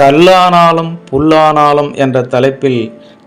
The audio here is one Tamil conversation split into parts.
கல்லானாலும் புல்லானாலும் என்ற தலைப்பில்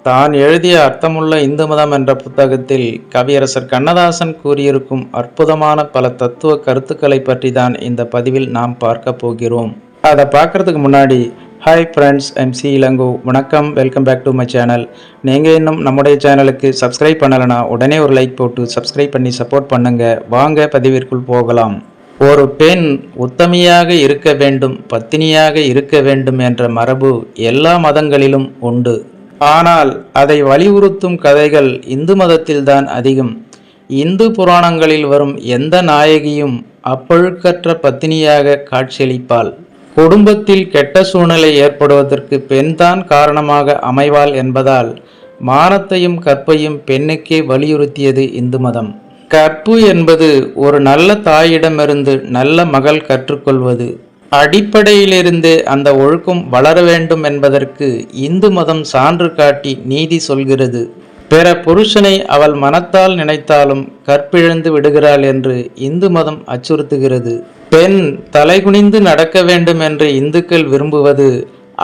தான் எழுதிய அர்த்தமுள்ள இந்து மதம் என்ற புத்தகத்தில் கவியரசர் கண்ணதாசன் கூறியிருக்கும் அற்புதமான பல தத்துவ கருத்துக்களை பற்றி தான் இந்த பதிவில் நாம் பார்க்க போகிறோம். அதை பார்க்கறதுக்கு முன்னாடி hi friends M C Elango வணக்கம் welcome back to my channel நீங்கள் இன்னும் நம்முடைய சேனலுக்கு சப்ஸ்கிரைப் பண்ணலைன்னா உடனே ஒரு லைக் போட்டு சப்ஸ்கிரைப் பண்ணி சப்போர்ட் பண்ணுங்கள் வாங்க பதிவிற்குள் போகலாம். ஒரு பெண் உத்தமியாக இருக்க வேண்டும் பத்தினியாக இருக்க வேண்டும் என்ற மரபு எல்லா மதங்களிலும் உண்டு. ஆனால் அதை வலியுறுத்தும் கதைகள் இந்து மதத்தில்தான் அதிகம். இந்து புராணங்களில் வரும் எந்த நாயகியும் அப்பழுக்கற்ற பத்தினியாக காட்சியளிப்பாள். குடும்பத்தில் கெட்ட சூழ்நிலை ஏற்படுவதற்கு பெண்தான் காரணமாக அமைவாள் என்பதால் மானத்தையும் கற்பையும் பெண்ணுக்கே வலியுறுத்தியது இந்து மதம். கற்பு என்பது ஒரு நல்ல தாயிடமிருந்து நல்ல மகள் கற்றுக்கொள்வது. அடிப்படையிலிருந்தே அந்த ஒழுக்கம் வளர வேண்டும் என்பதற்கு இந்து மதம் சான்று காட்டி நீதி சொல்கிறது. பிற புருஷனை அவள் மனத்தால் நினைத்தாலும் கற்பிழந்து விடுகிறாள் என்று இந்து மதம் அச்சுறுத்துகிறது. பெண் தலைகுனிந்து நடக்க வேண்டும் என்று இந்துக்கள் விரும்புவது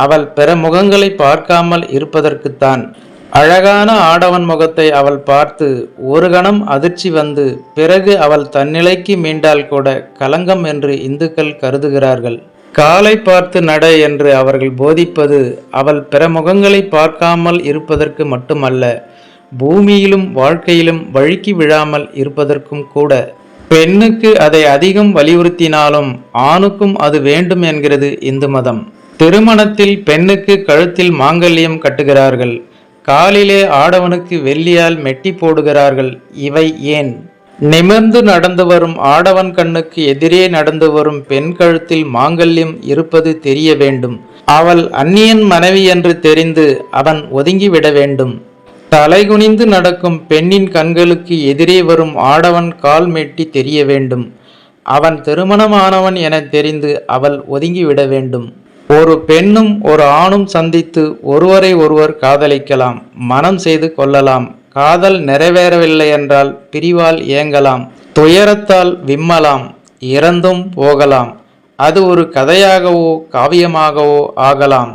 அவள் பிற முகங்களை பார்க்காமல் இருப்பதற்குத்தான் அழகான ஆடவன் முகத்தை அவள் பார்த்து ஒரு கணம் அதிர்ச்சி வந்து பிறகு அவள் தன்னிலைக்கு மீண்டால் கூட கலங்கம் என்று இந்துக்கள் கருதுகிறார்கள். காலை பார்த்து நட என்று அவர்கள் போதிப்பது அவள் பிற முகங்களை பார்க்காமல் இருப்பதற்கு மட்டுமல்ல பூமியிலும் வாழ்க்கையிலும் வழுக்கி விழாமல் இருப்பதற்கும் கூட. பெண்ணுக்கு அதை அதிகம் வலியுறுத்தினாலும் ஆணுக்கும் அது வேண்டும் என்கிறது இந்து மதம். திருமணத்தில் பெண்ணுக்கு கழுத்தில் மாங்கல்யம் கட்டுகிறார்கள். காலிலே ஆடவனுக்கு வெள்ளியால் மெட்டி போடுகிறார்கள். இவை ஏன்? நிமிர்ந்து நடந்து வரும் ஆடவன் கண்ணுக்கு எதிரே நடந்து வரும் பெண் கழுத்தில் மாங்கல்யம் இருப்பது தெரிய வேண்டும். அவள் அந்நியன் மனைவி என்று தெரிந்து அவன் ஒதுங்கிவிட வேண்டும். தலைகுனிந்து நடக்கும் பெண்ணின் கண்களுக்கு எதிரே வரும் ஆடவன் கால் மெட்டி தெரிய வேண்டும். அவன் திருமணமானவன் என தெரிந்து அவள் ஒதுங்கிவிட வேண்டும். ஒரு பெண்ணும் ஒரு ஆணும் சந்தித்து ஒருவரை ஒருவர் காதலிக்கலாம் மனம் செய்து கொள்ளலாம். காதல் நிறைவேறவில்லை என்றால் பிரிவால் ஏங்கலாம் துயரத்தால் விம்மலாம் இறந்தும் போகலாம். அது ஒரு கதையாகவோ காவியமாகவோ ஆகலாம்.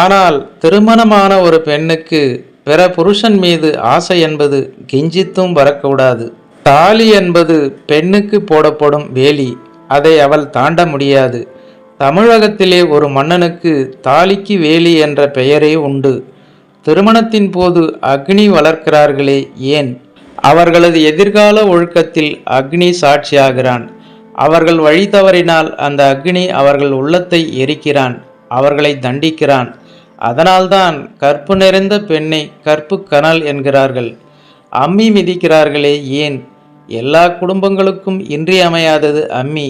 ஆனால் திருமணமான ஒரு பெண்ணுக்கு பிற புருஷன் மீது ஆசை என்பது கெஞ்சித்தும் வரக்கூடாது தாலி என்பது பெண்ணுக்கு போடப்படும் வேலி. அதை அவள் தாண்ட முடியாது. தமிழகத்திலே ஒரு மன்னனுக்கு தாலிக்கு வேலி என்ற பெயரே உண்டு. திருமணத்தின் போது அக்னி வளர்க்கிறார்களே ஏன்? அவர்களது எதிர்கால ஒழுக்கத்தில் அக்னி சாட்சியாகிறான். அவர்கள் வழி தவறினால் அந்த அக்னி அவர்கள் உள்ளத்தை எரிக்கிறான் அவர்களை தண்டிக்கிறான். அதனால்தான் கற்பு நிறைந்த பெண்ணை கற்பு கனல் என்கிறார்கள். அம்மி மிதிக்கிறார்களே ஏன்? எல்லா குடும்பங்களுக்கும் இன்றியமையாதது அம்மி.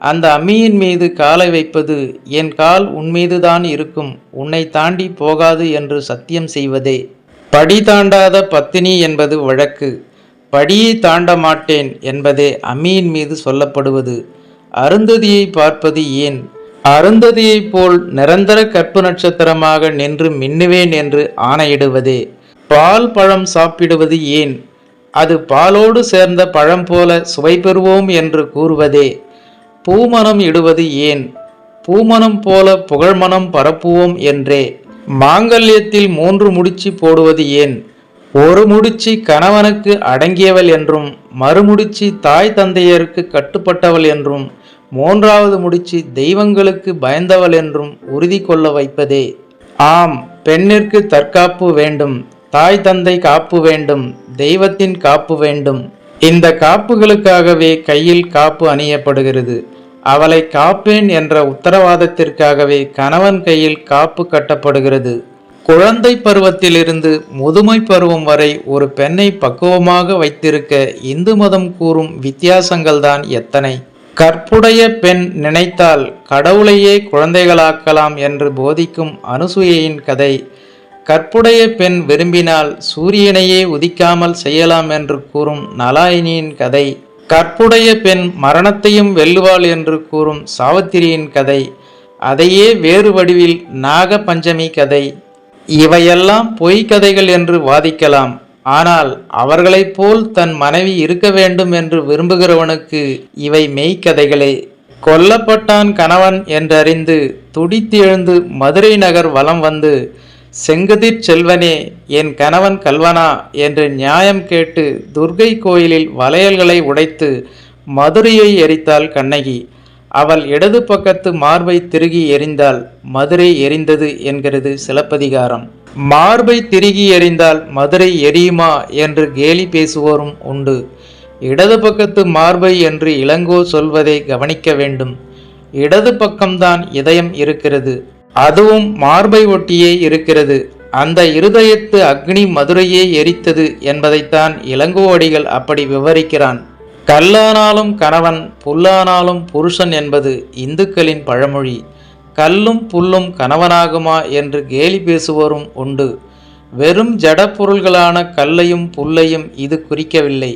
அந்த அம்மியின் மீது காலை வைப்பது என் கால் உன்மீதுதான் இருக்கும். உன்னை தாண்டி போகாது என்று சத்தியம் செய்வதே. படி தாண்டாத பத்தினி என்பது வழக்கு. படியை தாண்ட மாட்டேன் என்பதே அம்மியின் மீது சொல்லப்படுவது. அருந்ததியை பார்ப்பது ஏன்? அருந்ததியைப் போல் நிரந்தர கற்பு நட்சத்திரமாக நின்று மின்னுவேன் என்று ஆணையிடுவதே. பால் பழம் சாப்பிடுவது ஏன்? அது பாலோடு சேர்ந்த பழம் போல சுவை பெறுவோம் என்று கூறுவதே. பூமணம் இடுவது ஏன்? பூமணம் போல புகழ்மணம் பரப்புவோம் என்றே. மாங்கல்யத்தில் மூன்று முடிச்சு போடுவது ஏன்? ஒரு முடிச்சு கணவனுக்கு அடங்கியவள் என்றும் மறுமுடிச்சு தாய் தந்தையருக்கு கட்டுப்பட்டவள் என்றும் மூன்றாவது முடிச்சு தெய்வங்களுக்கு பயந்தவள் என்றும் உறுதி கொள்ள வைப்பதே. ஆம் பெண்ணிற்கு தற்காப்பு வேண்டும் தாய் தந்தை காப்பு வேண்டும் தெய்வத்தின் காப்பு வேண்டும். இந்த காப்புகளுக்காகவே கையில் காப்பு அணியப்படுகிறது. அவளை காப்பேன் என்ற உத்தரவாதத்திற்காகவே கணவன் கையில் காப்பு கட்டப்படுகிறது. குழந்தை பருவத்திலிருந்து முதுமை பருவம் வரை ஒரு பெண்ணை பக்குவமாக வைத்திருக்க இந்து மதம் கூறும் வித்தியாசங்கள்தான் எத்தனை. கற்புடைய பெண் நினைத்தால் கடவுளையே குழந்தைகளாக்கலாம் என்று போதிக்கும் அனுசூயையின் கதை. கற்புடைய பெண் விரும்பினால் சூரியனையே உதிக்காமல் செய்யலாம் என்று கூறும் நலாயினியின் கதை. கற்புடைய பெண் மரணத்தையும் வெல்லுவாள் என்று கூறும் சாவித்திரியின் கதை அதையே வேறு வடிவில் நாக பஞ்சமி கதை. இவையெல்லாம் பொய் கதைகள் என்று வாதிக்கலாம். ஆனால் அவர்களைப் போல் தன் மனைவி இருக்க வேண்டும் என்று விரும்புகிறவனுக்கு இவை மெய்க்கதைகளே கொல்லப்பட்டான் கணவன் என்றறிந்து துடித்து எழுந்து மதுரை நகர் வலம் வந்து செங்கதிர் செல்வனே என் கணவன் கல்வனா என்று நியாயம் கேட்டு துர்கை கோயிலில் வளையல்களை உடைத்து மதுரையை எரித்தாள் கண்ணகி. அவள் இடது பக்கத்து மார்பை திருகி எரிந்தால் மதுரை எரிந்தது என்கிறது சிலப்பதிகாரம். மார்பை திருகி எறிந்தால் மதுரை எரியுமா என்று கேலி பேசுவோரும் உண்டு. இடது பக்கத்து மார்பை என்று இளங்கோ சொல்வதை கவனிக்க வேண்டும். இடது பக்கம்தான் இதயம் இருக்கிறது. அதுவும் மார்பை ஒட்டியே இருக்கிறது. அந்த இருதயத்து அக்னி மதுரையே எரித்தது என்பதைத்தான் இளங்கோவடிகள் அப்படி விவரிக்கிறான். கல்லானாலும் கணவன் புல்லானாலும் புருஷன் என்பது இந்துக்களின் பழமொழி. கல்லும் புல்லும் கணவனாகுமா என்று கேலி பேசுவோரும் உண்டு. வெறும் ஜடப்பொருள்களான கல்லையும் புல்லையும் இது குறிக்கவில்லை.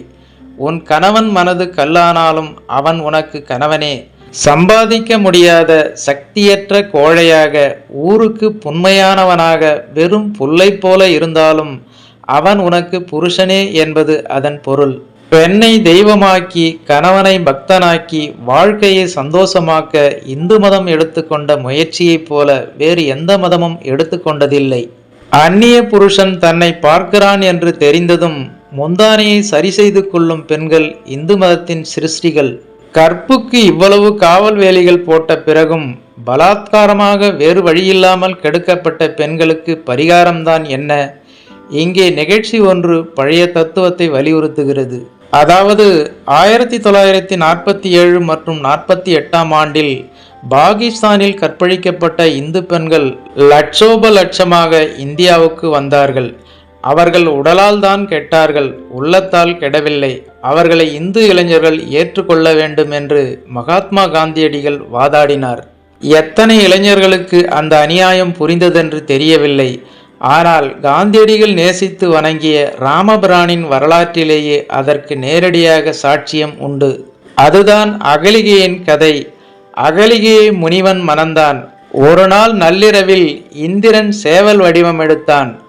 உன் கணவன் மனது கல்லானாலும் அவன் உனக்கு கணவனே. சம்பாதிக்க முடியாத சக்தியற்ற கோழையாக ஊருக்கு புண்மையானவனாக வெறும் புல்லை போல இருந்தாலும் அவன் உனக்கு புருஷனே என்பது அதன் பொருள். பெண்ணை தெய்வமாக்கி கணவனை பக்தனாக்கி வாழ்க்கையை சந்தோஷமாக்க இந்து மதம் எடுத்துக்கொண்ட முயற்சியைப் போல வேறு எந்த மதமும் எடுத்துக்கொண்டதில்லை. அந்நிய புருஷன் தன்னை பார்க்கிறான் என்று தெரிந்ததும் முந்தானையை சரி செய்து கொள்ளும் பெண்கள் இந்து மதத்தின் சிருஷ்டிகள். கற்புக்கு இவ்வளவு காவல் வேலிகள் போட்ட பிறகும் பலாத்காரமாக வேறு வழியில்லாமல் கெடுக்கப்பட்ட பெண்களுக்கு பரிகாரம்தான் என்ன? இங்கே நிகழ்ச்சி ஒன்று பழைய தத்துவத்தை வலியுறுத்துகிறது. அதாவது ஆயிரத்தி தொள்ளாயிரத்தி நாற்பத்தி ஏழு மற்றும் நாற்பத்தி எட்டாம் ஆண்டில் பாகிஸ்தானில் கற்பழிக்கப்பட்ட இந்து பெண்கள் லட்சோப லட்சமாக இந்தியாவுக்கு வந்தார்கள். அவர்கள் உடலால் தான் கெட்டார்கள் உள்ளத்தால் கெடவில்லை. அவர்களை இந்து இளைஞர்கள் ஏற்றுக்கொள்ள வேண்டும் என்று மகாத்மா காந்தியடிகள் வாதாடினார். எத்தனை இளைஞர்களுக்கு அந்த அநியாயம் புரிந்ததென்று தெரியவில்லை. ஆனால் காந்தியடிகள் நேசித்து வணங்கிய ராமபிரானின் வரலாற்றிலேயே அதற்கு நேரடியாக சாட்சியம் உண்டு. அதுதான் அகலிகையின் கதை. அகலிகையை முனிவன் மணந்தான். ஒரு நாள் நள்ளிரவில் இந்திரன் சேவல் வடிவம் எடுத்தான்.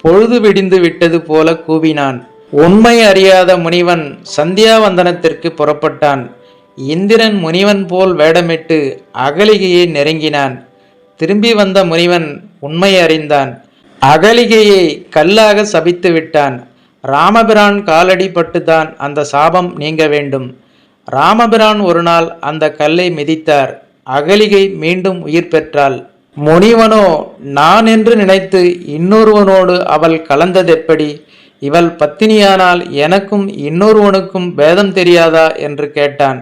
பொழுது விடிந்து விட்டது போல கூவினான். உண்மை அறியாத முனிவன் சந்தியாவந்தனத்திற்கு புறப்பட்டான். இந்திரன் முனிவன் போல் வேடமிட்டு அகலிகையை நெருங்கினான். திரும்பி வந்த முனிவன் உண்மை அறிந்தான். அகலிகையை கல்லாக சபித்து விட்டான். ராமபிரான் காலடிப்பட்டுதான் அந்த சாபம் நீங்க வேண்டும். ராமபிரான் ஒரு நாள் அந்த கல்லை மிதித்தார். அகலிகை மீண்டும் உயிர் பெற்றாள். முனிவனோ நான் என்று நினைத்து இன்னொருவனோடு அவள் கலந்ததெப்படி? இவள் பத்தினியானால் எனக்கும் இன்னொருவனுக்கும் பேதம் தெரியாதா என்று கேட்டான்.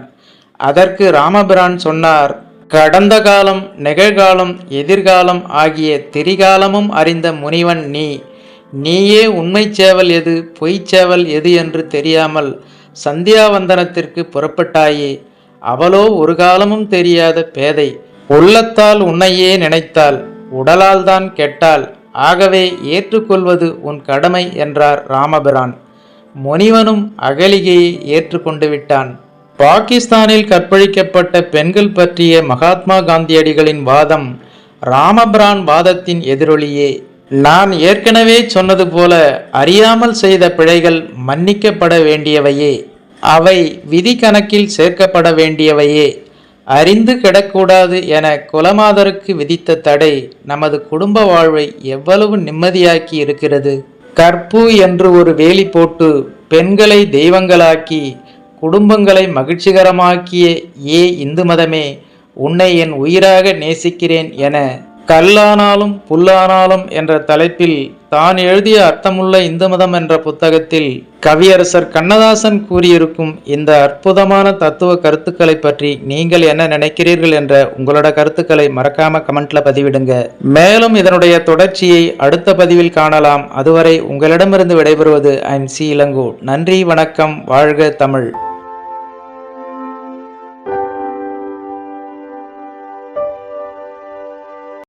அதற்கு ராமபிரான் சொன்னார் கடந்த காலம் நிகழ்காலம் எதிர்காலம் ஆகிய திரிகாலமும் அறிந்த முனிவன் நீ. நீயே உண்மை சேவல் எது பொய்ச்சேவல் எது என்று தெரியாமல் சந்தியாவந்தனத்திற்கு புறப்பட்டாயே. அவளோ ஒரு காலமும் தெரியாத பேதை உள்ளத்தால் உன்னையே நினைத்தாள் உடலால் தான் கெட்டாள். ஆகவே ஏற்றுக்கொள்வது உன் கடமை என்றார் ராமபிரான். முனிவனும் அகலிகையை ஏற்றுக்கொண்டு விட்டான். பாகிஸ்தானில் கற்பழிக்கப்பட்ட பெண்கள் பற்றிய மகாத்மா காந்தியடிகளின் வாதம் ராமபிரான் வாதத்தின் எதிரொலியே. நான் ஏற்கனவே சொன்னது போல அறியாமல் செய்த பிழைகள் மன்னிக்கப்பட வேண்டியவையே. அவை விதி கணக்கில் சேர்க்கப்பட வேண்டியவையே. அறிந்து கிடக்கூடாது என குலமாதருக்கு விதித்த தடை நமது குடும்ப வாழ்வை எவ்வளவு நிம்மதியாக்கி இருக்கிறது. கற்பு என்று ஒரு வேலி போட்டு பெண்களை தெய்வங்களாக்கி குடும்பங்களை மகிழ்ச்சிகரமாக்கிய ஏ இந்து மதமே உன்னை என் உயிராக நேசிக்கிறேன் என கல்லானாலும் புல்லானாலும் என்ற தலைப்பில் தான் எழுதிய அர்த்தமுள்ள இந்து மதம் என்ற புத்தகத்தில் கவியரசர் கண்ணதாசன் கூறியிருக்கும் இந்த அற்புதமான தத்துவ கருத்துக்களை பற்றி நீங்கள் என்ன நினைக்கிறீர்கள் என்ற உங்களோட கருத்துக்களை மறக்காம கமெண்ட்ல பதிவிடுங்க. மேலும் இதனுடைய தொடர்ச்சியை அடுத்த பதிவில் காணலாம். அதுவரை உங்களிடமிருந்து விடைபெறுவது ஐம் சி இளங்கோ. நன்றி வணக்கம் வாழ்க தமிழ்.